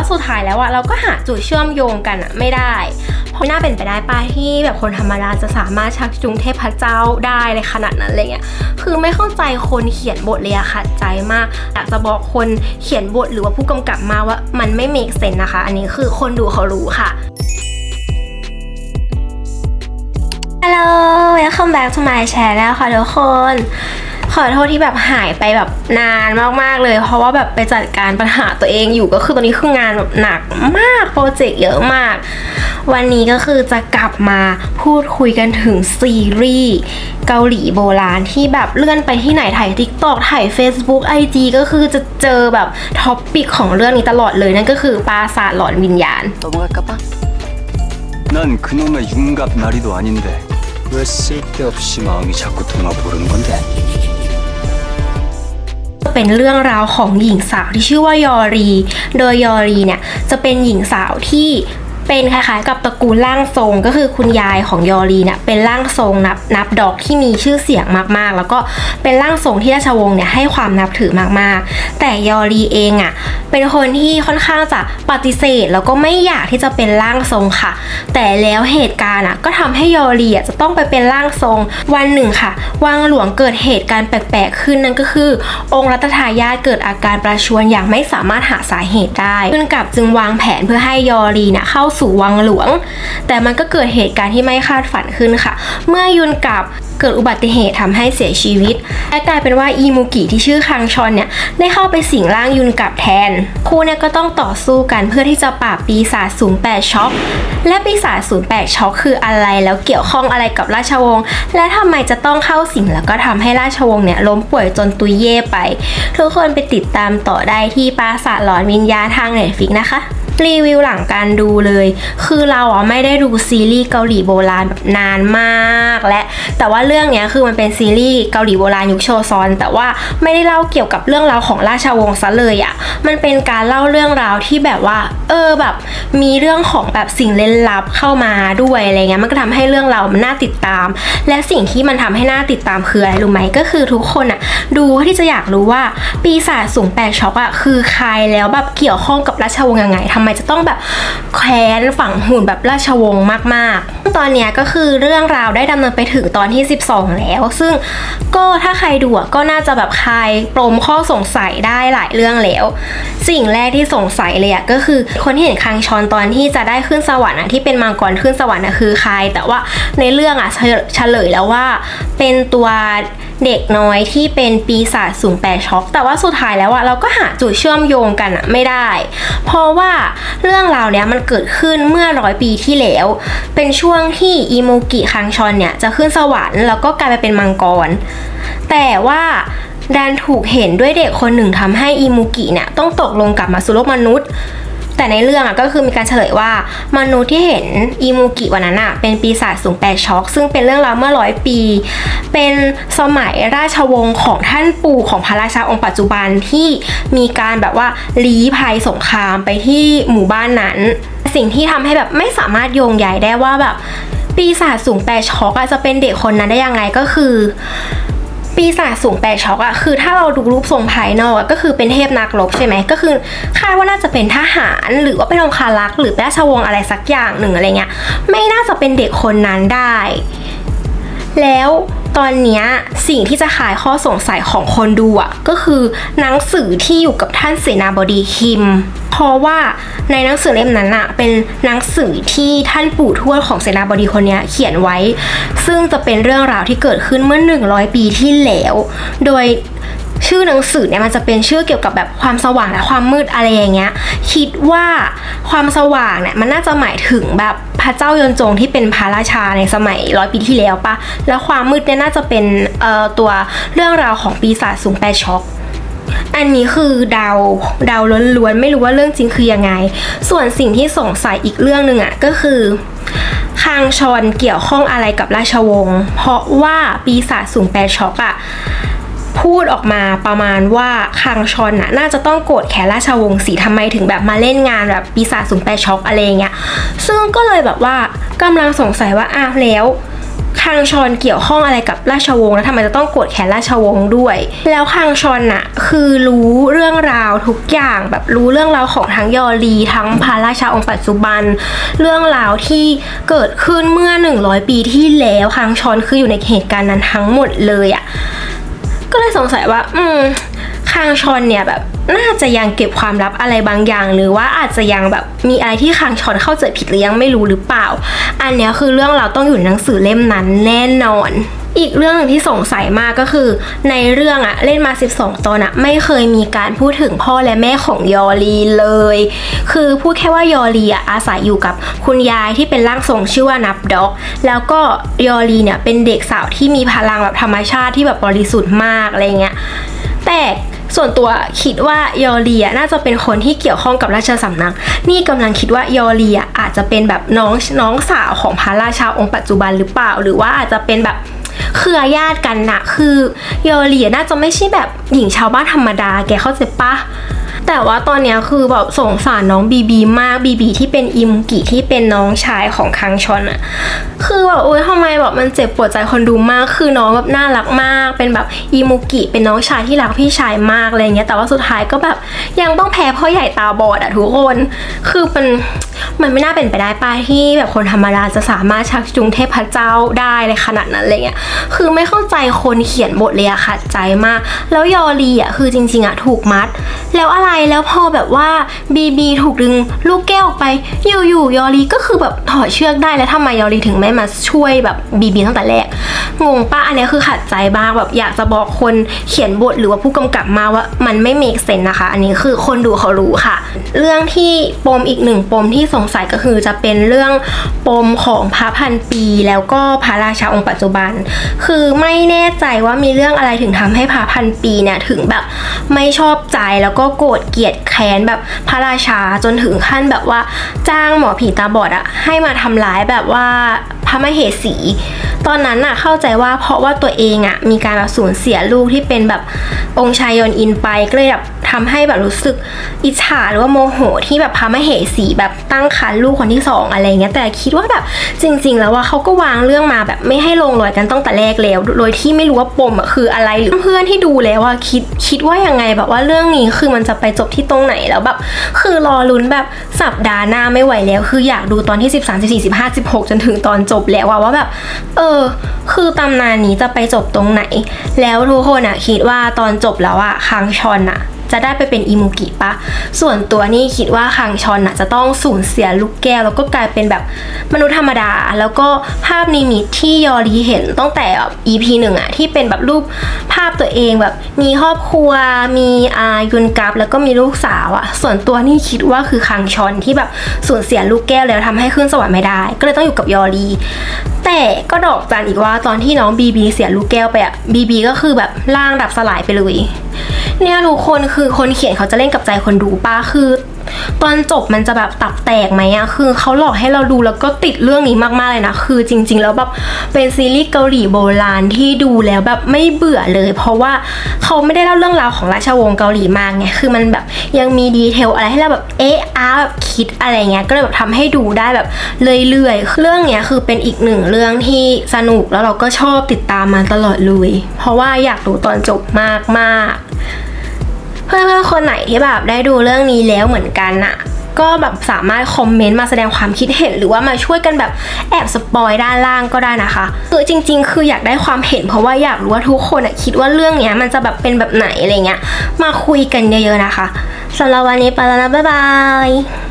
ว่าสุดท้ายแล้วอะเราก็หาจุดเชื่อมโยงกันอะไม่ได้ เพราะน่าเป็นไปได้ป้าที่แบบคนธรรมดาจะสามารถชักจูงเทพเจ้าได้เลยขนาดนั้นอะไรเงี้ยคือไม่เข้าใจคนเขียนบทเลยอะขัดใจมากอยากจะบอกคนเขียนบทหรือว่าผู้กำกับมาว่ามันไม่ make sense นะคะ อันนี้คือคนดูเขารู้ค่ะฮัลโหล welcome back to my channel ค่ะทุกคน ขอโทษที่แบบหายไปแบบนานมากๆเลย เพราะว่าแบบไปจัดการปัญหาตัวเองอยู่ก็คือตอนนี้คืองานแบบหนักมากโปรเจกต์เยอะมาก วันนี้ก็คือจะกลับมาพูดคุยกันถึงซีรีส์เกาหลีโบราณที่แบบเลื่อนไปที่ไหนถ่าย TikTok ถ่าย Facebook IG ก็คือจะเจอแบบท็อปปิกของเรื่องนี้ตลอดเลยนั่นก็คือปราสาทหลอนวิญญาณ 넘어갈까봐? 난 그놈의 윤갑 나리도 아닌데 왜 쓸데없이 마음이 자꾸 동화보는 건데 เป็นเรื่องราวของหญิงสาวที่ชื่อว่ายอรี โดยยอรีเนี่ยจะเป็นหญิงสาวที่ เป็นคล้ายๆกับตระกูลร่างทรง ก็คือคุณยายของยอรีเนี่ยเป็นร่างทรงนับนับดอกที่มีชื่อเสียงมากๆ แล้วก็เป็นร่างทรงที่ราชวงศ์เนี่ยให้ความนับถือมากๆ แต่ยอรีเองอะ่ะเป็นคนที่ค่อนข้างจะปฏิเสธ แล้วก็ไม่อยากที่จะเป็นร่างทรงค่ะ แต่แล้วเหตุการณ์อะก็ทำให้ยอรีอะจะต้องไปเป็นร่างทรงวันหนึ่งค่ะ วังหลวงเกิดเหตุการณ์แปลกๆขึ้นนั่นก็คือ องค์รัตทายาทเกิดอาการประชวรอย่างไม่สามารถหาสาเหตุได้ขึ้นกับจึงวางแผนเพื่อให้ยอรีเนี่ยเข้าสู่วังหลวง แต่มันก็เกิดเหตุการณ์ที่ไม่คาดฝันขึ้นค่ะ เมื่อยุนกับเกิดอุบัติเหตุทำให้เสียชีวิต และกลายเป็นว่าอีมูกิที่ชื่อคังชอนเนี่ยได้เข้าไปสิงร่างยุนกับแทน คู่เนี่ยก็ต้องต่อสู้กันเพื่อที่จะปราบปีศาจศูนย์แปดช็อคและปีศาจศูนย์แปดช็อคคืออะไรแล้วเกี่ยวข้องอะไรกับราชวงศ์และทำไมจะต้องเข้าสิงแล้วก็ทำให้ราชวงศ์เนี่ยล้มป่วยจนตุยเย่ไป ทุกคนไปติดตามต่อได้ที่ปราสาทหลอนวิญญาณทางเน็ตฟิกนะคะ รีวิวหลังการดูเลย คือเราอะไม่ได้ดูซีรีส์เกาหลีโบราณแบบนานมาก และแต่ว่าเรื่องเนี้ยคือมันเป็นซีรีส์เกาหลีโบราณยุคโชซอน แต่ว่าไม่ได้เล่าเกี่ยวกับเรื่องราวของราชวงศ์ซะเลยอะมันเป็นการเล่าเรื่องราวที่แบบว่า เออแบบ มีเรื่องของแบบสิ่งเล่นลับเข้ามาด้วยอะไรเงี้ยมันก็ทำให้เรื่องราวมันน่าติดตาม และสิ่งที่มันทำให้น่าติดตามคืออะไรรู้ไหมก็คือทุกคนอะ ดูที่จะอยากรู้ว่าปีศาจสูงแปดช็อกอะคือใครแล้วแบบเกี่ยวข้องกับราชวงศ์ยังไงทำไมจะต้องแบบแคว้นฝังหุ่นแบบราชวงศ์มากๆ ตอนเนี้ยก็คือเรื่องราวได้ดำเนินไปถึงตอนที่ 12 แล้ว ซึ่งก็ถ้าใครดูก็น่าจะแบบคลายปมข้อสงสัยได้หลายเรื่องแล้ว สิ่งแรกที่สงสัยเลยอะก็คือคนที่เห็นคังชอนตอนที่จะได้ขึ้นสวรรค์อะที่เป็นมังกรขึ้นสวรรค์อะคือใคร แต่ว่าในเรื่องอะเฉเฉลยแล้วว่า เป็นตัวเด็กน้อยที่เป็นปีศาจสูงแปดช็อกแต่ว่าสุดท้ายแล้วอะเราก็หาจุดเชื่อมโยงกันอะไม่ได้ เพราะว่าเรื่องราวเนี้ยมันเกิดขึ้นเมื่อร้อยปีที่แล้ว เป็นช่วงที่อีโมกิคังชอนเนี่ยจะขึ้นสวรรค์แล้วก็กลายไปเป็นมังกร แต่ว่าดันถูกเห็นด้วยเด็กคนหนึ่งทำให้อีมูกิเนี่ยต้องตกลงกลับมาสู่โลกมนุษย์ แต่ในเรื่องอะก็คือมีการเฉลยว่ามนุษย์ที่เห็นอีมูกิวันนั้นอะเป็นปีศาจสูงแปดช็อก ซึ่งเป็นเรื่องราวเมื่อร้อยปี เป็นสมัยราชวงศ์ของท่านปู่ของพระราชาองค์ปัจจุบันที่มีการแบบว่าลี้ภัยสงครามไปที่หมู่บ้านนั้น สิ่งที่ทำให้แบบไม่สามารถโยงใยได้ว่าแบบปีศาจสูงแปดช็อกอะจะเป็นเด็กคนนั้นได้ยังไงก็คือ ปีศาจสูงแปดช็อกอะคือถ้าเราดูรูปทรงภายนอกอะก็คือเป็นเทพนักรบใช่ไหมก็คือคาดว่าน่าจะเป็นทหารหรือว่าเป็นองคารักษ์หรือราชวงศ์อะไรสักอย่างหนึ่งอะไรเงี้ยไม่น่าจะเป็นเด็กคนนั้นได้ แล้ว ตอนนี้สิ่งที่จะขายข้อสงสัยของคนดูอะก็คือหนังสือที่อยู่กับท่านเสนาบดีคิม เพราะว่าในหนังสือเล่มนั้นอะเป็นหนังสือที่ท่านปู่ทวดของเสนาบดีคนนี้เขียนไว้ ซึ่งจะเป็นเรื่องราวที่เกิดขึ้นเมื่อ 100 ปีที่แล้ว โดยชื่อหนังสือเนี่ยมันจะเป็นชื่อเกี่ยวกับแบบความสว่างและความมืดอะไรอย่างเงี้ย คิดว่าความสว่างเนี่ยมันน่าจะหมายถึงแบบ พระเจ้ายนจงที่เป็นพระราชาในสมัยร้อยปีที่แล้วปะแล้วความมืดเนี่ยน่าจะเป็นเอ่อตัวเรื่องราวของปีศาจสูงแปดช็อกอันนี้คือเดาเดาล้วนๆ ไม่รู้ว่าเรื่องจริงคือยังไง ส่วนสิ่งที่สงสัยอีกเรื่องหนึ่งอะก็คือคางชอนเกี่ยวข้องอะไรกับราชวงศ์เพราะว่าปีศาจสูงแปดช็อกอะ พูดออกมาประมาณว่าคังชอนน่ะน่าจะต้องโกรธแค้นราชวงศ์สีทำไมถึงแบบมาเล่นงานแบบปีศาจสูงแปช็อกอะไรเงี้ยซึ่งก็เลยแบบว่ากำลังสงสัยว่าอ้าวแล้วคังชอนเกี่ยวข้องอะไรกับราชวงศ์แล้วทำไมจะต้องโกรธแค้นราชวงศ์ด้วย แล้วคังชอนน่ะคือรู้เรื่องราวทุกอย่างแบบรู้เรื่องราวของทั้งยอรีทั้งพระราชาองค์ปัจจุบัน เรื่องราวที่เกิดขึ้นเมื่อ 100 ปีที่แล้วคังชอนคืออยู่ในเหตุการณ์นั้นทั้งหมดเลยอะ ก็เลยสงสัยว่า อืมคางชอนเนี่ยแบบน่าจะยังเก็บความลับอะไรบางอย่าง หรือว่าอาจจะยังแบบมีอะไรที่คางชอนเข้าใจผิดหรือยังไม่รู้หรือเปล่า อันเนี้ยคือเรื่องเราต้องอยู่ในหนังสือเล่มนั้นแน่นอน อีกเรื่องหนึ่งที่สงสัยมากก็คือ ในเรื่องอะเล่นมา 12 ตอนอะไม่เคยมีการพูดถึงพ่อและแม่ของยอรีเลย คือพูดแค่ว่ายอรีอะอาศัยอยู่กับคุณยายที่เป็นร่างทรงชื่อว่านับด็อก แล้วก็ยอรีเนี่ยเป็นเด็กสาวที่มีพลังแบบธรรมชาติที่แบบบริสุทธิ์มากอะไรเงี้ยแต่ส่วนตัวคิดว่ายอรีอะน่าจะเป็นคนที่เกี่ยวข้องกับราชสำนัก นี่กำลังคิดว่ายอรีอะอาจจะเป็นแบบน้องน้องสาวของพระราชาองค์ปัจจุบันหรือเปล่า หรือว่าอาจจะเป็นแบบ เครือญาติกันนะคือยอรีน่าจะไม่ใช่แบบหญิงชาวบ้านธรรมดาแกเข้าใจปะแต่ว่าตอนนี้คือแบบสงสารน้องบีบีมากบีบีที่เป็นอิมกิที่เป็นน้องชายของคังชอนอะคือแบบโอ๊ยทำไมแบบมันเจ็บปวดใจคนดูมาก คือน้องแบบน่ารักมาก เป็นแบบอิมุกิเป็นน้องชายที่รักพี่ชายมากอะไรเงี้ยแต่ว่าสุดท้ายก็แบบยังต้องแพ้พ่อใหญ่ตาบอดอะทุกคน คือมัน มันไม่น่าเป็นไปได้ป้าที่แบบคนธรรมดาจะสามารถชักจูงเทพเจ้าได้เลยขนาดนั้นอะไรเงี้ยคือไม่เข้าใจคนเขียนบทเลยอะขัดใจมาก แล้วยอรีอะคือจริงๆอะถูกมัด แล้วอะไรแล้วพอแบบว่าบีบีถูกดึงลูกแก้วออกไปอยู่ๆยอรีก็คือแบบถอดเชือกได้แล้วทำไมยอรีถึงไม่มาช่วยแบบบีบีตั้งแต่แรก งงป้าอันนี้คือขัดใจบ้างแบบอยากจะบอกคนเขียนบทหรือว่าผู้กำกับมาว่ามันไม่เมกเซนนะคะ อันนี้คือคนดูเขารู้ค่ะ เรื่องที่ปมอีกหนึ่งปมที่สงสัยก็คือจะเป็นเรื่องปมของพระพันปี แล้วก็พระราชาองค์ปัจจุบัน คือไม่แน่ใจว่ามีเรื่องอะไรถึงทำให้พระพันปีเนี่ยถึงแบบไม่ชอบใจแล้วก็โกรธเกลียดแค้นแบบพระราชาจนถึงขั้นแบบว่าจ้างหมอผีตาบอดอะให้มาทำร้ายแบบว่าพระมเหสี ตอนนั้นน่ะเข้าใจว่าเพราะว่าตัวเองอะมีการแบบสูญเสียลูกที่เป็นแบบองค์ชายยอนอินไปก็เลยแบบ ทำให้แบบรู้สึกอิจฉาหรือว่าโมโหที่แบบพระมเหสีแบบตั้งครรภ์ลูกคนที่สองอะไรเงี้ยแต่คิดว่าแบบจริง ๆ แล้วว่าเขาก็วางเรื่องมาแบบไม่ให้ลงรอยกันตั้งแต่แรกแล้ว โดยที่ไม่รู้ว่าปมอะคืออะไรหรือเพื่อนที่ดูแล้วว่าคิดคิดว่ายังไงแบบว่าเรื่องนี้คือมันจะไปจบที่ตรงไหนแล้วแบบ คือรอลุ้นแบบสัปดาห์หน้าไม่ไหวแล้ว คืออยากดูตอนที่ 13 14 15 16 จนถึงตอนจบแล้วว่าว่าแบบ เออ คือตำนานนี้จะไปจบตรงไหน แล้วทุกคนอะคิดว่าตอนจบแล้วอะคังชอนอะ จะได้ไปเป็นอิมุกิปะ ส่วนตัวนี่คิดว่าคังชอนอะจะต้องสูญเสียลูกแก้ว แล้วก็กลายเป็นแบบมนุษย์ธรรมดา แล้วก็ภาพนิมิตที่ยอรีเห็นตั้งแต่แบบ EP หนึ่งอะที่เป็นแบบรูปภาพตัวเองแบบมีครอบครัว มีอายุนกับแล้วก็มีลูกสาวอะส่วนตัวนี่คิดว่าคือคังชอนที่แบบสูญเสียลูกแก้วแล้วทำให้ขึ้นสวรรค์ไม่ได้ ก็เลยต้องอยู่กับยอรีแต่ก็ดอกจันอีกว่าตอนที่น้องบีบีเสียลูกแก้วไปอะบีบีก็คือแบบร่างดับสลายไปเลยเนี่ยทุกคนคืือคนเขียนเขาจะเล่นกับใจคนดูป้าคือ ตอนจบมันจะแบบตับแตกไหมอะคือเขาหลอกให้เราดูแล้วก็ติดเรื่องนี้มาก ๆ เลยนะ คือจริง ๆ แล้วแบบเป็นซีรีส์เกาหลีโบราณที่ดูแล้วแบบไม่เบื่อเลย เพราะว่าเขาไม่ได้เล่าเรื่องราวของราชวงศ์เกาหลีมากไงคือมันแบบยังมีดีเทลอะไรให้เราแบบเอ๊ะอ้าแบบคิดอะไรเงี้ยก็เลยแบบทำให้ดูได้แบบเรื่อยๆเรื่องเนี้ยคือเป็นอีกหนึ่งเรื่องที่สนุกแล้วเราก็ชอบติดตามมาตลอดเลย เพราะว่าอยากดูตอนจบมากๆ เพื่อนๆคนไหนที่แบบได้ดูเรื่องนี้แล้วเหมือนกันน่ะก็แบบสามารถคอมเมนต์มาแสดงความคิดเห็น หรือว่ามาช่วยกันแบบแอบสปอยด้านล่างก็ได้นะคะคือจริง ๆ คืออยากได้ความเห็น เพราะว่าอยากรู้ว่าทุกคนอะคิดว่าเรื่องเนี้ยมันจะแบบเป็นแบบไหนอะไรเงี้ย มาคุยกันเยอะๆนะคะสำหรับวันนี้ไปแล้วนะบ๊ายบาย